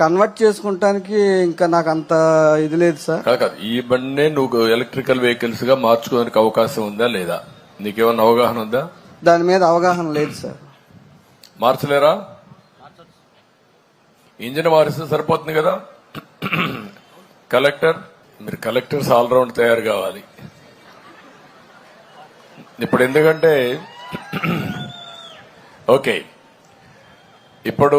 Convert చేసుకుంటానికి ఇంకా నాకు అంత ఇది లేదు సార్. కాదు కాదు. ఈ బండినే నువ్వు ఎలక్ట్రికల్ వెహికల్స్గా మార్చుకోవడానికి అవకాశం ఉందా లేదా? నీకేమన్నా అవగాహన ఉందా? దాని మీద అవగాహన లేదు సార్. మార్చలేరా? ఇంజిన్ మారిస్తే సరిపోతుంది కదా? కలెక్టర్ మీరు కలెక్టర్స్ ఆల్రౌండ్ తయారు కావాలి. ఇప్పుడు ఎందుకంటే ఓకే. ఇప్పుడు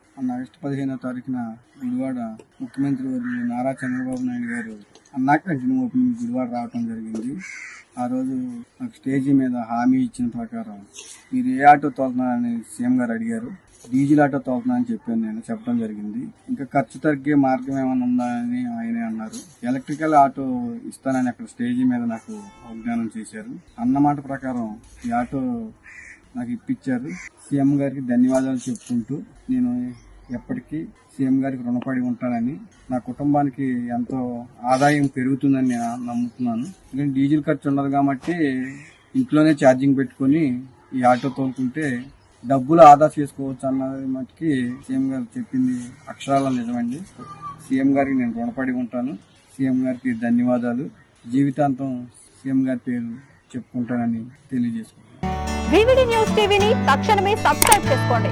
ఆగస్టు పదిహేనో తారీఖున గుడివాడ ముఖ్యమంత్రి వర్యులు నారా చంద్రబాబు నాయుడు గారు అన్నా కంటిన్యూ ఓపెనింగ్ గుడివాడ రావటం జరిగింది. ఆ రోజు నాకు స్టేజీ మీద హామీ ఇచ్చిన ప్రకారం మీరు ఏ ఆటో తోలుతున్నారని సీఎం గారు అడిగారు. డీజిల్ ఆటో తోలుతున్నా అని చెప్పాను నేను చెప్పడం జరిగింది. ఇంకా ఖర్చు తగ్గే మార్గం ఏమైనా ఉందా అని ఆయనే అన్నారు. ఎలక్ట్రికల్ ఆటో ఇస్తానని అక్కడ స్టేజీ మీద నాకు వాగ్దానం చేశారు. అన్నమాట ప్రకారం ఈ ఆటో నాకు ఇప్పించారు సీఎం గారికి ధన్యవాదాలు చెప్పుకుంటూ నేను ఎప్పటికీ సీఎం గారికి రుణపడి ఉంటానని నా కుటుంబానికి ఎంతో ఆదాయం పెరుగుతుందని నేను నమ్ముతున్నాను. ఎందుకంటే డీజిల్ ఖర్చు ఉండదు కాబట్టి ఇంట్లోనే ఛార్జింగ్ పెట్టుకొని ఈ ఆటో తోలుకుంటే డబ్బులు ఆదా చేసుకోవచ్చు అన్నది మటుకి సీఎం గారు చెప్పింది అక్షరాల నిజమండి. సీఎం గారికి నేను రుణపడి ఉంటాను. సీఎం గారికి ధన్యవాదాలు. జీవితాంతం సీఎం గారి పేరు చెప్పుకుంటానని తెలియజేసుకుంటాను న్యూస్ టీవీని తక్షణమే సబ్స్క్రైబ్ చేసుకోండి.